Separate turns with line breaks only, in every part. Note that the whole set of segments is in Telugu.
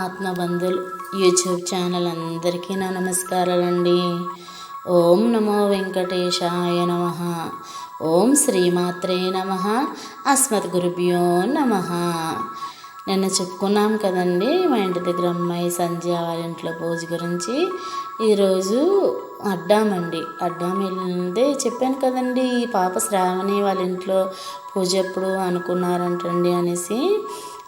ఆత్మబంధులు యూట్యూబ్ ఛానల్ అందరికీ నా నమస్కారాలండి. ఓం నమో వెంకటేశాయ నమ. ఓం శ్రీమాత్రే నమ. అస్మత్ గురుభ్యో నమ. నిన్న చెప్పుకున్నాం కదండి మా ఇంటి దగ్గర అమ్మాయి సంధ్య వాళ్ళ ఇంట్లో పూజ గురించి. ఈరోజు అడ్డామండి. అడ్డాం వెళ్ళిందే చెప్పాను కదండి ఈ పాప శ్రావణి వాళ్ళ ఇంట్లో పూజ ఎప్పుడు అనుకున్నారంటండి అనేసి.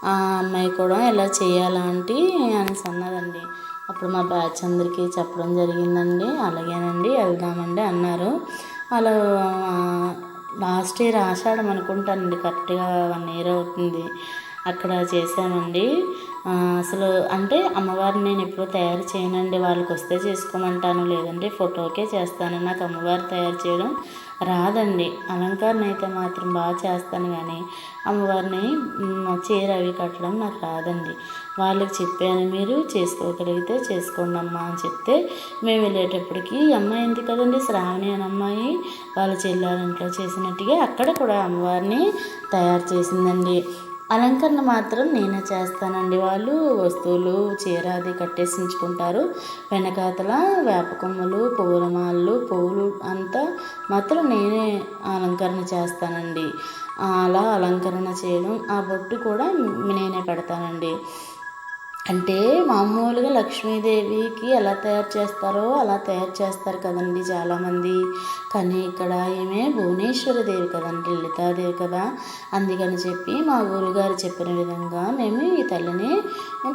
ఆ అమ్మాయి కూడా ఎలా చేయాలా అంటే అనేసి అన్నదండి అప్పుడు మా బ్యాచ్ అందరికీ చెప్పడం జరిగిందండి. అలాగేనండి వెళ్దామండి అన్నారు. అలా లాస్ట్ ఇయర్ ఆషాఢం అనుకుంటానండి కరెక్ట్గా వన్ ఇయర్ అవుతుంది. అక్కడ చేశానండి. అసలు అంటే అమ్మవారిని నేను ఎప్పుడూ తయారు చేయనండి. వాళ్ళకి వస్తే చేసుకోమంటాను. లేదండి ఫోటోకే చేస్తాను. నాకు అమ్మవారు తయారు చేయడం రాదండి. అలంకరణ అయితే మాత్రం బాగా చేస్తాను కానీ అమ్మవారిని చీర అవి కట్టడం నాకు రాదండి. వాళ్ళకి చెప్పాను మీరు చేసుకోగలిగితే చేసుకోండి అమ్మా అని చెప్తే మేము వెళ్ళేటప్పటికి అమ్మాయి ఉంది కదండి శ్రావణి అని అమ్మాయి వాళ్ళ చెల్లారింట్లో చేసినట్టుగా అక్కడ కూడా అమ్మవారిని తయారు చేసిందండి. అలంకరణ మాత్రం నేనే చేస్తానండి. వాళ్ళు వస్తువులు చీర అది కట్టేసి ఉంచుకుంటారు వెనకాతల వేప కొమ్మలు పూలమాలలు పువ్వులు అంతా మాత్రం నేనే అలంకరణ చేస్తానండి. అలా అలంకరణ చేయడం ఆ బొట్టు కూడా నేనే పెడతానండి. అంటే మామూలుగా లక్ష్మీదేవికి ఎలా తయారు చేస్తారో అలా తయారు చేస్తారు కదండి చాలామంది. కానీ ఇక్కడ ఏమే భువనేశ్వరి దేవి కదండి లలితాదేవి కదా. అందుకని చెప్పి మా గురుగారు చెప్పిన విధంగా మేము ఈ తల్లిని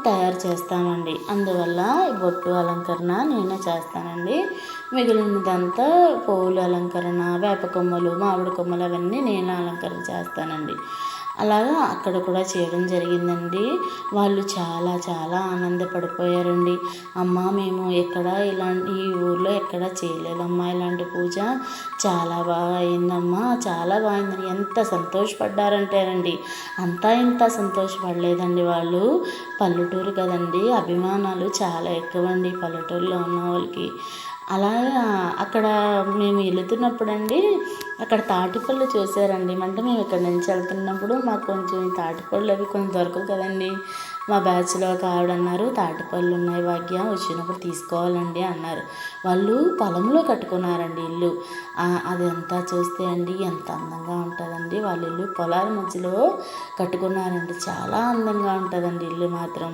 తయారు చేస్తామండి. అందువల్ల బొట్టు అలంకరణ నేనే చేస్తానండి. మిగిలినదంతా పువ్వుల అలంకరణ వేప కొమ్మలు మామిడి కొమ్మలు అవన్నీ నేను అలంకరణ చేస్తానండి. అలాగా అక్కడ కూడా చేయడం జరిగిందండి. వాళ్ళు చాలా చాలా ఆనందపడిపోయారండి. అమ్మ మేము ఎక్కడ ఇలాంటి ఈ ఊర్లో ఎక్కడ చేయలేదమ్మా ఇలాంటి పూజ? చాలా బాగా అయిందమ్మా చాలా బాగుందని ఎంత సంతోషపడ్డారంటేనండి. అంతా ఇంత సంతోషపడలేదండి వాళ్ళు. పల్లెటూరు కదండి అభిమానాలు చాలా ఎక్కువ అండి పల్లెటూరులో ఉన్న వాళ్ళకి. అలాగా అక్కడ మేము వెళుతున్నప్పుడు అండి అక్కడ తాటిపళ్ళు చూసారండి అంటే మేము ఇక్కడ నుంచి వెళ్తున్నప్పుడు మాకు కొంచెం తాటిపళ్ళు అవి కొంచెం దొరకవు కదండి. మా బ్యాచ్లో ఒక ఆవిడ అన్నారు తాటిపళ్ళు ఉన్నాయి భాగ్య వచ్చినప్పుడు తీసుకోవాలండి అన్నారు. వాళ్ళు పొలంలో కట్టుకున్నారండి ఇల్లు. అదంతా చూస్తే అండి ఎంత అందంగా ఉంటుందండి. వాళ్ళ ఇల్లు పొలాల మధ్యలో కట్టుకున్నారండి. చాలా అందంగా ఉంటుందండి ఇల్లు మాత్రం.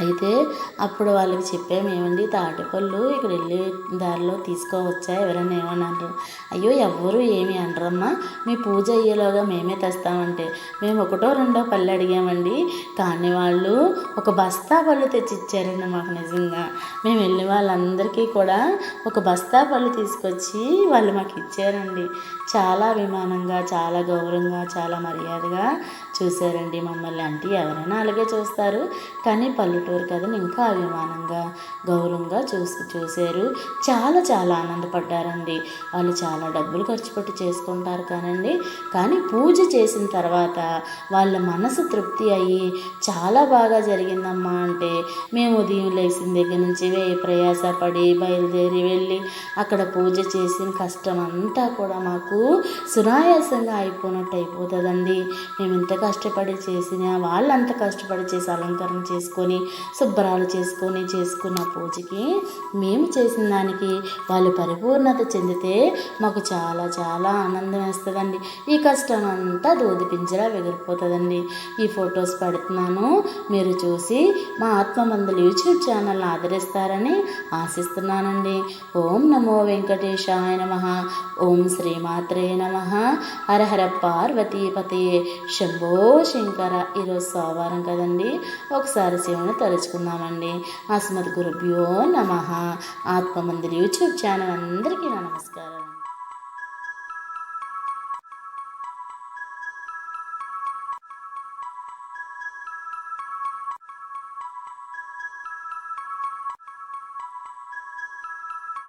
అయితే అప్పుడు వాళ్ళకి చెప్పాము ఏమండి తాటిపళ్ళు ఇక్కడ వెళ్ళే దారిలో తీసుకోవచ్చా? ఎవరైనా ఏమన్నారు? అయ్యో ఎవ్వరు ఏమి అనరమ్మా. మీ పూజ అయ్యేలోగా మేమే తెస్తామంటే. మేము ఒకటో రెండో పళ్ళు అడిగామండి. కానీ వాళ్ళు ఒక బస్తా పళ్ళు తెచ్చి ఇచ్చారండి మాకు నిజంగా. మేము వెళ్ళిన వాళ్ళందరికీ కూడా ఒక బస్తా పళ్ళు తీసుకొచ్చి వాళ్ళు మాకు ఇచ్చారండి. చాలా అభిమానంగా చాలా గౌరవంగా చాలా మర్యాదగా చూశారండి మమ్మల్ని. అంటే ఎవరైనా అలాగే చూస్తారు. కానీ పల్లెటూరు కదని ఇంకా అభిమానంగా గౌరవంగా చూసి చూశారు. చాలా చాలా ఆనందపడ్డారండి. వాళ్ళు చాలా డబ్బులు ఖర్చు పెట్టి చేసుకుంటారు కానండి. కానీ పూజ చేసిన తర్వాత వాళ్ళ మనసు తృప్తి అయ్యి చాలా బాగా జరిగిందమ్మా అంటే మేము ఉదయం లేచిన దగ్గర నుంచి వేయి ప్రయాసపడి బయలుదేరి వెళ్ళి అక్కడ పూజ చేసిన కష్టం అంతా కూడా మాకు సునాయాసంగా అయిపోయినట్టు అయిపోతుందండి. మేము ఇంత కష్టపడి చేసిన వాళ్ళంత కష్టపడి చేసి అలంకరణ చేసుకొని శుభ్రాలు చేసుకొని చేసుకున్న పూజకి మేము చేసిన దానికి వాళ్ళు పరిపూర్ణత చెందితే మాకు చాలా చాలా ఆనందం వేస్తుందండి. ఈ కష్టం అంతా దూది పింజరా ఎగిరిపోతుందండి ఈ ఫొటోస్ పెడుతున్నాను. మీరు చూసి మా ఆత్మమందులు యూట్యూబ్ ఛానల్ ఆదరిస్తారని ఆశిస్తున్నానండి. ఓం నమో వెంకటేశాయ నమ. ఓం శ్రీమాత్రే నమ. హరహర పార్వతీపతి శంభో శంకర. ఈరోజు సోమవారం కదండి. ఒకసారి శివుని తలుచుకుందామండి అస్మద్ గురుభ్యో నమ. ఆత్మమందిర్ యూట్యూబ్ ఛానల్ అందరికీ నా నమస్కారం